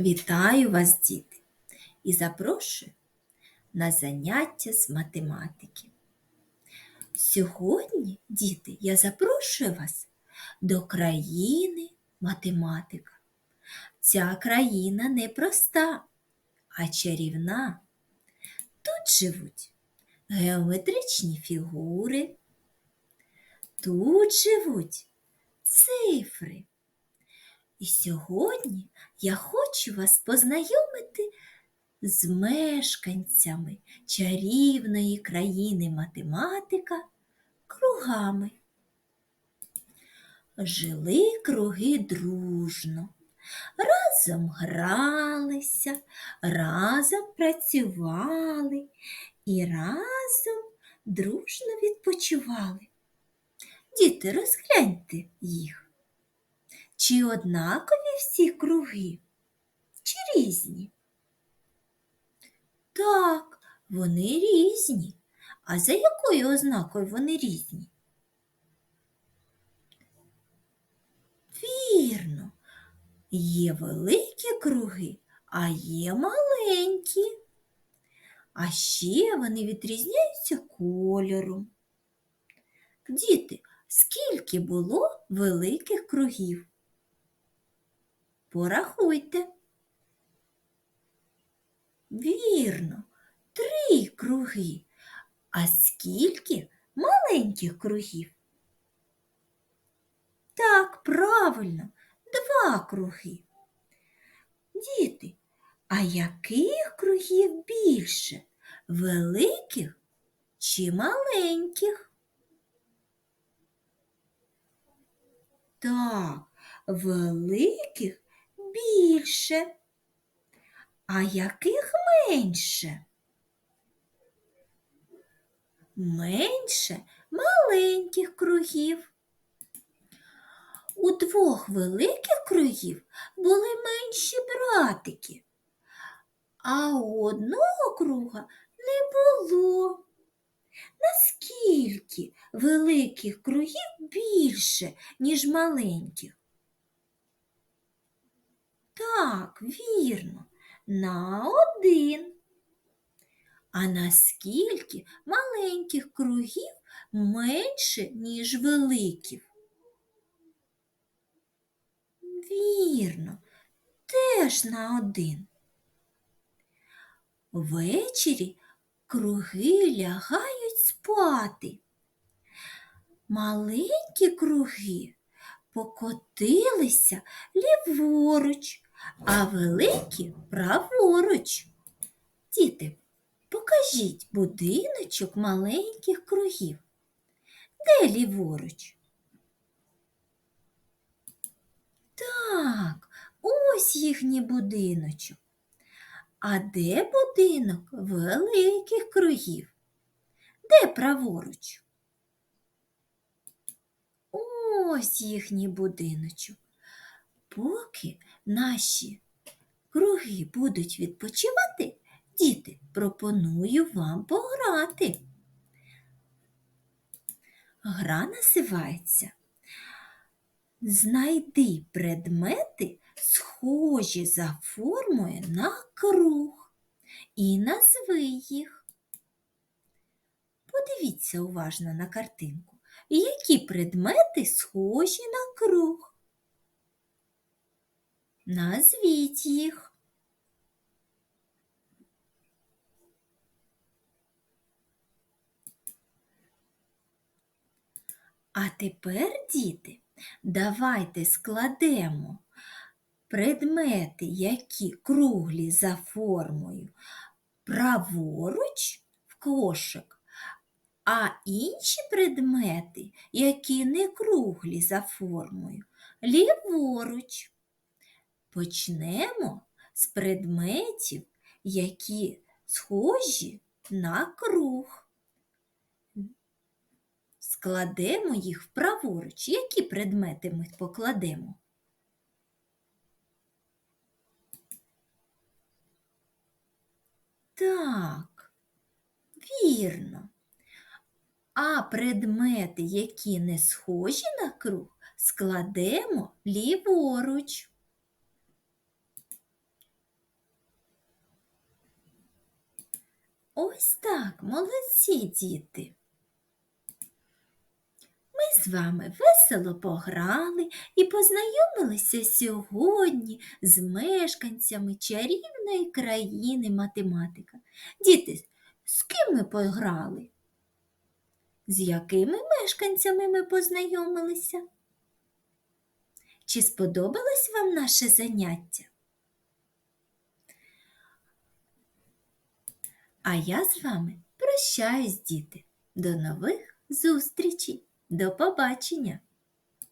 Вітаю вас, діти, і запрошую на заняття з математики. Сьогодні, діти, я запрошую вас до країни математика. Ця країна не проста, а чарівна. Тут живуть геометричні фігури, тут живуть цифри. І сьогодні я хочу вас познайомити з мешканцями чарівної країни математика кругами. Жили круги дружно, разом гралися, разом працювали і разом дружно відпочивали. Діти, розгляньте їх. Чи однакові всі круги? Чи різні? Так, вони різні. А за якою ознакою вони різні? Вірно, є великі круги, а є маленькі. А ще вони відрізняються кольором. Діти, скільки було великих кругів? Порахуйте. Вірно, три круги. А скільки маленьких кругів? Так, правильно, два круги. Діти, а яких кругів більше? Великих чи маленьких? Так, великих більше. А яких менше? Менше маленьких кругів. У двох великих кругів були менші братики, а у одного круга не було. Наскільки великих кругів більше, ніж маленьких? Так, вірно, на один. А наскільки маленьких кругів менше, ніж великих? Вірно, теж на один. Ввечері круги лягають спати. Маленькі круги покотилися ліворуч, а великі праворуч. Діти, покажіть будиночок маленьких кругів. Де ліворуч? Так, ось їхній будиночок. А де будинок великих кругів? Де праворуч? Ось їхній будиночок. Поки наші круги будуть відпочивати, діти, пропоную вам пограти. Гра називається Знайди предмети, схожі за формою на круг, і назви їх. Подивіться уважно на картинку, які предмети схожі на круг. Назвіть їх. А тепер, діти, давайте складемо предмети, які круглі за формою, праворуч в кошик, а інші предмети, які не круглі за формою, ліворуч. Почнемо з предметів, які схожі на круг. Складемо їх праворуч. Які предмети ми покладемо? Так, вірно. А предмети, які не схожі на круг, складемо ліворуч. Ось так, молодці діти. Ми з вами весело пограли і познайомилися сьогодні з мешканцями чарівної країни математика. Діти, з ким ми пограли? З якими мешканцями ми познайомилися? Чи сподобалось вам наше заняття? А я з вами прощаюсь, діти. До нових зустрічей. До побачення!